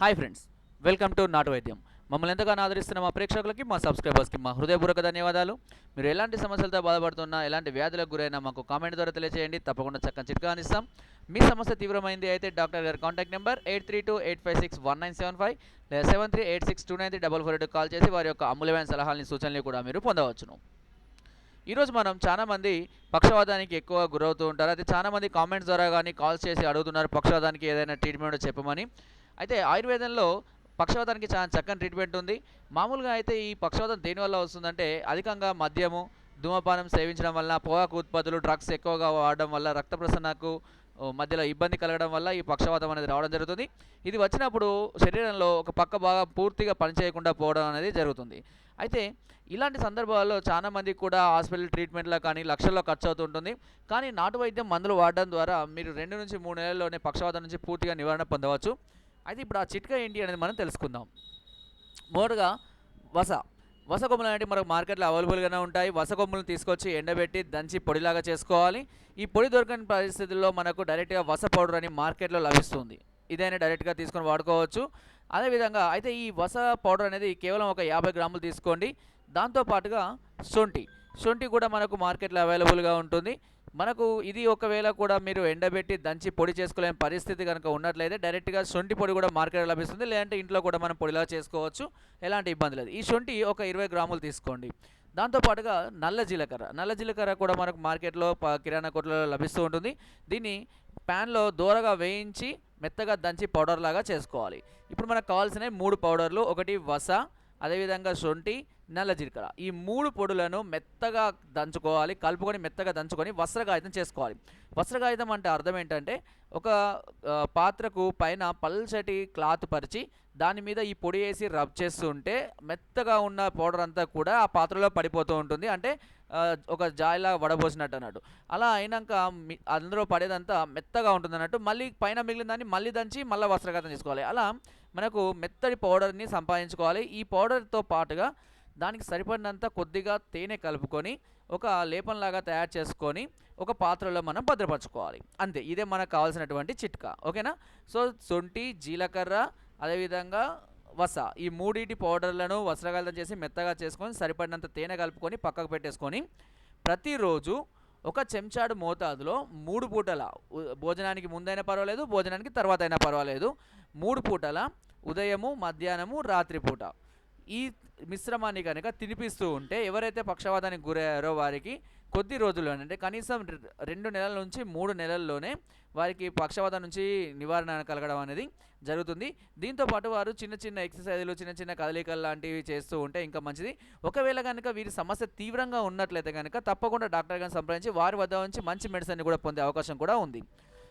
Hi friends welcome to నాటు వైద్యం. మమ్మల్ని ఎంతగానో ఆదరిస్తున్న మా ప్రేక్షకులకి మా సబ్స్క్రైబర్స్కి మా హృదయపూర్వక ధన్యవాదాలు. మీరు ఎలాంటి సమస్యలతో బాధపడుతున్నా ఎలాంటి వ్యాధులకు గురైనా మాకు కామెంట్ ద్వారా తెలియజేయండి తప్పకుండా చక్కని చిట్కా ఇస్తాం మీ సమస్య తీవ్రమైంది అయితే డాక్టర్ గారి contact number eight three two eight five six one nine seven five లేదా seven three eight six two nine three double four eight call చేసి వారి యొక్క అమూల్యమైన సలహాలని సూచనలు కూడా మీరు పొందవచ్చును. ఈరోజు మనం చాలామంది పక్షవాతానికి ఎక్కువ గురవుతూ ఉంటారు. అయితే చాలామంది కామెంట్స్ ద్వారా కానీ కాల్స్ చేసి అడుగుతున్నారు పక్షవాతానికి ఏదైనా ట్రీట్మెంట్ చెప్పమని. అయితే ఆయుర్వేదంలో పక్షవాతానికి చాలా చక్కని ట్రీట్మెంట్ ఉంది. మామూలుగా అయితే ఈ పక్షవాతం దేనివల్ల వస్తుందంటే అధికంగా మద్యము ధూమపానం సేవించడం వల్ల పొగాకు ఉత్పత్తులు డ్రగ్స్ ఎక్కువగా వాడడం వల్ల రక్త ప్రసరణకు మధ్యలో ఇబ్బంది కలగడం వల్ల ఈ పక్షవాతం అనేది రావడం జరుగుతుంది. ఇది వచ్చినప్పుడు శరీరంలో ఒక పక్క భాగం పూర్తిగా పనిచేయకుండా పోవడం అనేది జరుగుతుంది. అయితే ఇలాంటి సందర్భాల్లో చాలా మందికి కూడా హాస్పిటల్ ట్రీట్మెంట్లో కానీ లక్షల్లో ఖర్చు అవుతుంటుంది కానీ నాటు వైద్యం మందులు వాడడం ద్వారా మీరు రెండు నుంచి మూడు నెలల్లోనే పక్షవాతం నుంచి పూర్తిగా నివారణ పొందవచ్చు. అయితే ఇప్పుడు ఆ చిట్కా ఏంటి అనేది మనం తెలుసుకుందాం. మొదటగా వస. వస కొమ్మలు అనేవి మనకు మార్కెట్లో అవైలబుల్గానే ఉంటాయి. వస కొమ్మలను తీసుకొచ్చి ఎండబెట్టి దంచి పొడిలాగా చేసుకోవాలి. ఈ పొడి దొరకని పరిస్థితుల్లో మనకు డైరెక్ట్గా వస పౌడర్ అని మార్కెట్లో లభిస్తుంది. ఇదైనా డైరెక్ట్గా తీసుకొని వాడుకోవచ్చు. అదేవిధంగా అయితే ఈ వస పౌడర్ అనేది కేవలం ఒక యాభై గ్రాములు తీసుకోండి. దాంతోపాటుగా శొంఠి. శొంఠి కూడా మనకు మార్కెట్లో అవైలబుల్గా ఉంటుంది. మనకు ఇది ఒకవేళ కూడా మీరు ఎండబెట్టి దంచి పొడి చేసుకోలేని పరిస్థితి కనుక ఉన్నట్లయితే డైరెక్ట్గా శొంఠి పొడి కూడా మార్కెట్లో లభిస్తుంది. లేదంటే ఇంట్లో కూడా మనం పొడిలా చేసుకోవచ్చు. ఎలాంటి ఇబ్బంది లేదు. ఈ శొంఠి ఒక ఇరవై గ్రాములు తీసుకోండి. దాంతోపాటుగా నల్ల జీలకర్ర. నల్ల జీలకర్ర కూడా మనకు మార్కెట్లో ప- కిరాణా కొట్లలో లభిస్తూ ఉంటుంది. దీన్ని ప్యాన్లో దూరగా వేయించి మెత్తగా దంచి పౌడర్ లాగా చేసుకోవాలి. ఇప్పుడు మనకు కావాల్సిన మూడు పౌడర్లు ఒకటి వస అదేవిధంగా శొంఠి నల్ల జీలకర్ర. ఈ మూడు పొడులను మెత్తగా దంచుకోవాలి కలుపుకొని మెత్తగా దంచుకొని వస్త్రగాయతం చేసుకోవాలి. వస్త్రగాయతం అంటే అర్థం ఏంటంటే ఒక పాత్రకు పైన పల్చటి క్లాత్ పరిచి దాని మీద ఈ పొడి వేసి రబ్ చేస్తుంటే మెత్తగా ఉన్న పౌడర్ అంతా కూడా ఆ పాత్రలో పడిపోతూ ఉంటుంది. అంటే ఒక జాయిలా వడబోసినట్టు అన్నట్టు. అలా అయినాక అందులో పడేదంతా మెత్తగా ఉంటుంది అన్నట్టు మళ్ళీ పైన మిగిలిన దాన్ని మళ్ళీ దంచి మళ్ళీ వస్త్రఘాతం చేసుకోవాలి. అలా మనకు మెత్తటి పౌడర్ని సంపాదించుకోవాలి. ఈ పౌడర్తో పాటుగా దానికి సరిపడినంత కొద్దిగా తేనె కలుపుకొని ఒక లేపంలాగా తయారు చేసుకొని ఒక పాత్రలో మనం భద్రపరచుకోవాలి. అంతే ఇదే మనకు కావాల్సినటువంటి చిట్కా. ఓకేనా? సో శొంఠి జీలకర్ర అదేవిధంగా వస. ఈ మూడింటి పౌడర్లను వస్త్రగాలితం చేసి మెత్తగా చేసుకొని సరిపడినంత తేనె కలుపుకొని పక్కకు పెట్టేసుకొని ప్రతిరోజు ఒక చెంచాడు మోతాదులో మూడు పూటల భోజనానికి ముందైనా పర్వాలేదు భోజనానికి తర్వాత అయినా పర్వాలేదు మూడు పూటల ఉదయము మధ్యాహ్నము రాత్రి పూట. ఈ మిశ్రమాన్ని కనుక తినిపిస్తూ ఉంటే ఎవరైతే పక్షవాతానికి గురయ్యారో వారికి కొద్ది రోజుల్లోనే అంటే కనీసం రె- రెండు నెలల నుంచి మూడు నెలల్లోనే వారికి పక్షవాతం నుంచి నివారణ కలగడం అనేది జరుగుతుంది. దీంతో పాటు వారు చిన్న చిన్న ఎక్సర్సైజులు చిన్న చిన్న కదలికలు లాంటివి చేస్తూ ఉంటే ఇంకా మంచిది. ఒకవేళ కనుక వీరి సమస్య తీవ్రంగా ఉన్నట్లయితే కనుక తప్పకుండా డాక్టర్ గారిని సంప్రదించి వారి వద్ద నుంచి మంచి మెడిసిన్ కూడా పొందే అవకాశం కూడా ఉంది.